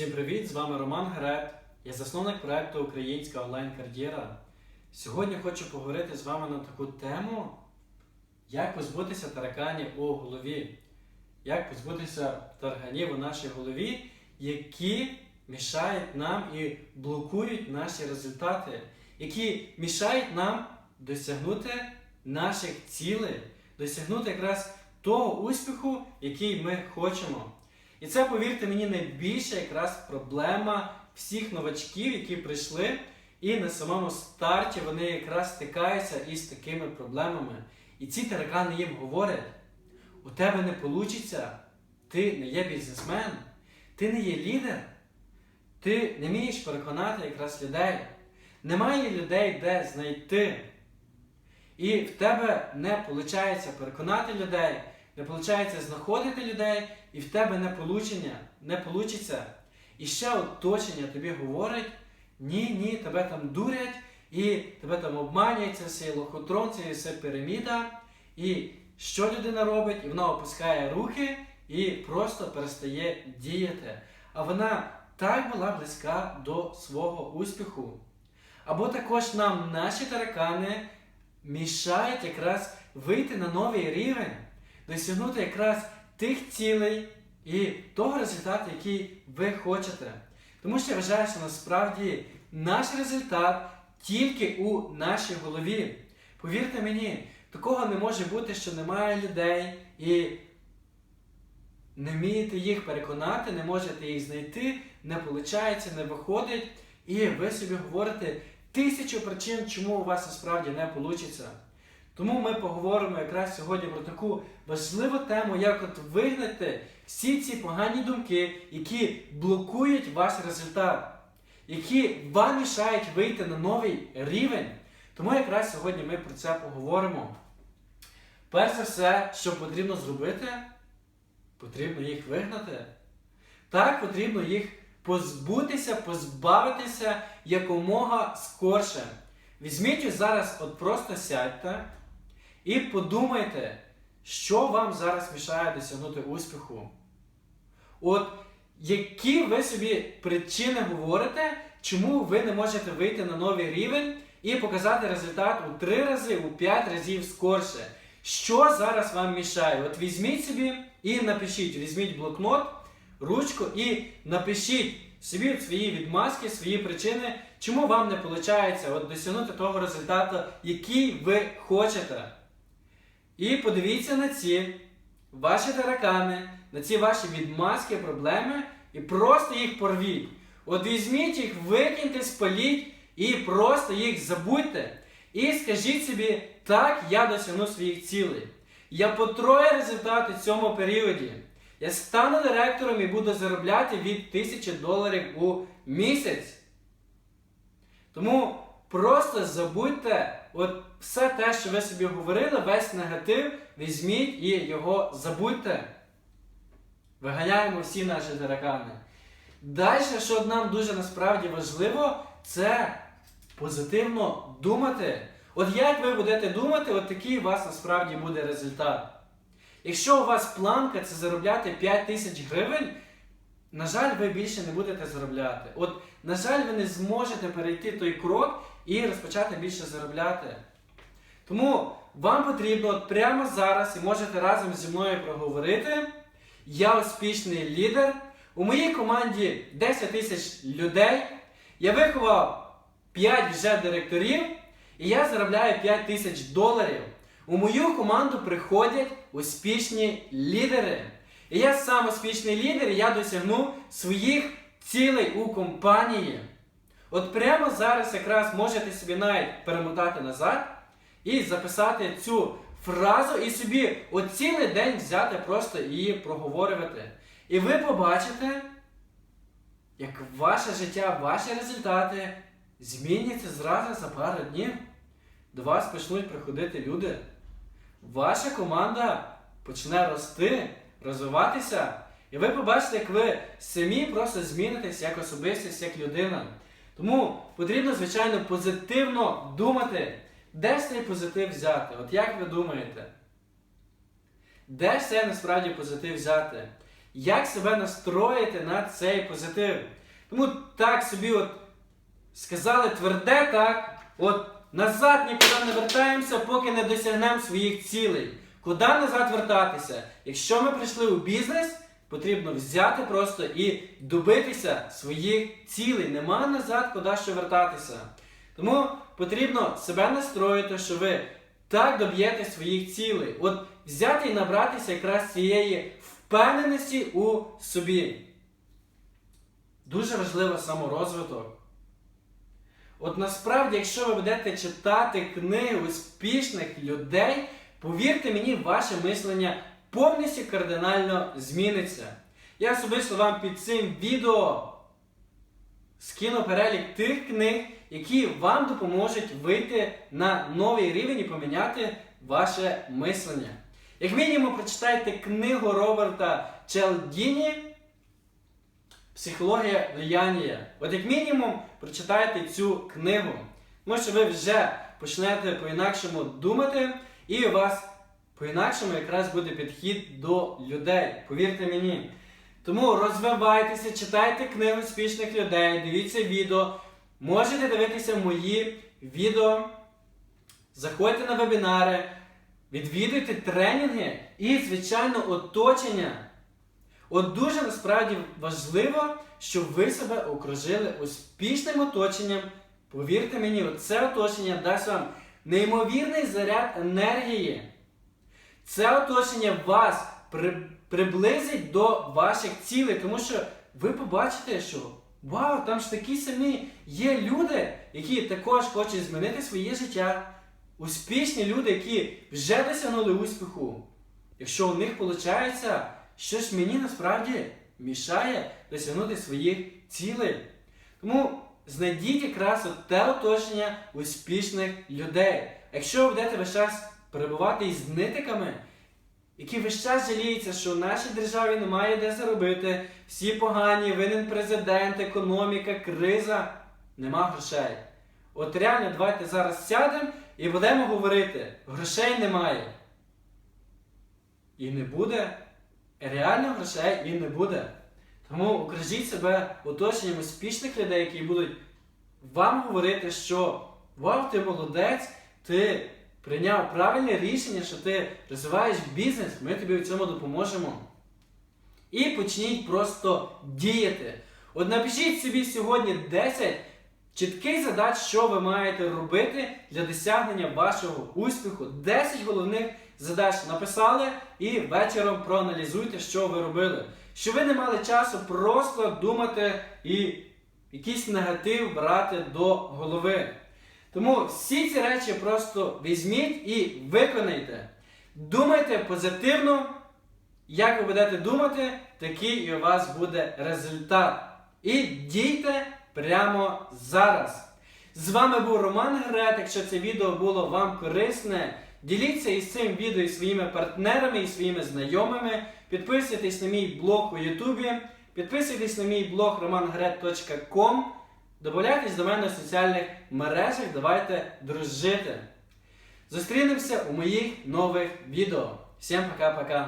Всім привіт! З вами Роман Греб. Я засновник проекту Українська онлайн-кар'єра. Сьогодні хочу поговорити з вами на таку тему, як позбутися тараканів у голові. Як позбутися тарганів у нашій голові, які мішають нам і блокують наші результати, які мішають нам досягнути наших цілей, досягнути якраз того успіху, який ми хочемо. І це, повірте мені, найбільша якраз проблема всіх новачків, які прийшли, і на самому старті вони якраз стикаються із такими проблемами. І ці таракани їм говорять: у тебе не вийде, ти не є бізнесмен, ти не є лідер, ти не вмієш переконати якраз людей. Немає людей, де знайти. І в тебе не виходить переконати людей, не виходить знаходити людей, і в тебе не получення, не получиться. І ще оточення тобі говорить: ні, ні, тебе там дурять, і тебе там обманюють, це все лохотрон, це все піраміда. І що людина робить? І вона опускає руки і просто перестає діяти. А вона так була близька до свого успіху. Або також нам наші таракани мішають якраз вийти на новий рівень, досягнути якраз тих цілей і того результату, який ви хочете. Тому що я вважаю, що насправді наш результат тільки у нашій голові. Повірте мені, такого не може бути, що немає людей і не вмієте їх переконати, не можете їх знайти, не виходить, не виходить, і ви собі говорите тисячу причин, чому у вас насправді не вийде. Тому ми поговоримо якраз сьогодні про таку важливу тему, як от вигнати всі ці погані думки, які блокують ваш результат, які вам мішають вийти на новий рівень. Тому якраз сьогодні ми про це поговоримо. Перш за все, що потрібно зробити, потрібно їх вигнати. Так, потрібно їх позбутися, позбавитися якомога скорше. Візьміть зараз, от просто сядьте і подумайте, що вам зараз мішає досягнути успіху. От які ви собі причини говорите, чому ви не можете вийти на новий рівень і показати результат у 3 рази, у 5 разів скорше. Що зараз вам мішає? От візьміть собі і напишіть, візьміть блокнот, ручку і напишіть собі свої відмазки, свої причини, чому вам не виходить от досягнути того результату, який ви хочете. І подивіться на ці ваші таракани, на ці ваші відмазки, проблеми, і просто їх порвіть. От візьміть їх, викиньте, спаліть і просто їх забудьте. І скажіть собі, так, я досягну своїх цілей. Я потрою результати в цьому періоді. Я стану директором і буду заробляти від 1000 доларів у місяць. Тому просто забудьте от все те, що ви собі говорили, весь негатив, візьміть і його забудьте. Виганяємо всі наші таракани. Далі, що нам дуже насправді важливо, це позитивно думати. От як ви будете думати, от такий у вас насправді буде результат. Якщо у вас планка це заробляти 5 тисяч гривень, на жаль, ви більше не будете заробляти. От, на жаль, ви не зможете перейти той крок і розпочати більше заробляти. Тому вам потрібно прямо зараз і можете разом зі мною проговорити. Я успішний лідер. У моїй команді 10 тисяч людей. Я виховав 5 вже директорів, і я заробляю 5 тисяч доларів. У мою команду приходять успішні лідери. І я сам успішний лідер, і я досягну своїх цілей у компанії. От прямо зараз якраз можете собі навіть перемотати назад і записати цю фразу, і собі от цілий день взяти просто її проговорювати. І ви побачите, як ваше життя, ваші результати зміняться зразу за пару днів. До вас почнуть приходити люди. Ваша команда почне рости, розвиватися. І ви побачите, як ви самі просто змінитесь як особистість, як людина. Тому потрібно, звичайно, позитивно думати, де ж цей позитив взяти. От як ви думаєте? Де ж це насправді позитив взяти? як себе настроїти на цей позитив. Тому так собі от сказали тверде так, от назад нікуди не вертаємося, поки не досягнемо своїх цілей. Куди назад вертатися? Якщо ми прийшли у бізнес, потрібно взяти просто і добитися своїх цілей. Нема назад, куди ще вертатися. Тому потрібно себе настроїти, що ви так доб'єте своїх цілей. От взяти і набратися якраз цієї впевненості у собі. Дуже важливо саморозвиток. От насправді, якщо ви будете читати книги успішних людей, повірте мені, ваше мислення повністю кардинально зміниться. Я особисто вам під цим відео скину перелік тих книг, які вам допоможуть вийти на новий рівень і поміняти ваше мислення. Як мінімум, прочитайте книгу Роберта Челдіні Психологія влияння. От як мінімум прочитайте цю книгу. Тому що ви вже почнете по-інакшому думати, і у вас по-інакшому якраз буде підхід до людей. Повірте мені. Тому розвивайтеся, читайте книги успішних людей, дивіться відео. Можете дивитися мої відео, заходьте на вебінари, відвідуйте тренінги і, звичайно, оточення. От дуже насправді важливо, щоб ви себе окружили успішним оточенням. Повірте мені, це оточення дасть вам неймовірний заряд енергії. Це оточення вас при, приблизить до ваших цілей, тому що ви побачите, що вау, там ж такі самі є люди, які також хочуть змінити своє життя. Успішні люди, які вже досягнули успіху. Якщо у них виходить, що ж мені насправді мішає досягнути своїх цілей. Тому знайдіть якраз те оточення успішних людей. Якщо ви будете весь час перебувати із нитиками, які весь час жаліються, що в нашій державі немає де заробити, всі погані, винен президент, економіка, криза, нема грошей. От реально, давайте зараз сядемо і будемо говорити, грошей немає. І не буде. Реально грошей і не буде. Тому окружіть себе оточенням успішних людей, які будуть вам говорити, що вау, ти молодець, ти прийняв правильне рішення, що ти розвиваєш бізнес, ми тобі в цьому допоможемо. І почніть просто діяти. От напишіть собі сьогодні 10 чітких задач, що ви маєте робити для досягнення вашого успіху. 10 головних задач написали і вечором проаналізуйте, що ви робили. Що ви не мали часу просто думати і якийсь негатив брати до голови. Тому всі ці речі просто візьміть і виконайте. Думайте позитивно. Як ви будете думати, такий і у вас буде результат. І дійте прямо зараз. З вами був Роман Грет. Якщо це відео було вам корисне, діліться із цим відео із своїми партнерами і своїми знайомими. Підписуйтесь на мій блог у Ютубі, підписуйтесь на мій блог romangret.com. Добавляйтесь до мене в соціальних мережах, давайте дружити. Зустрінемося у моїх нових відео. Всім пока-пока!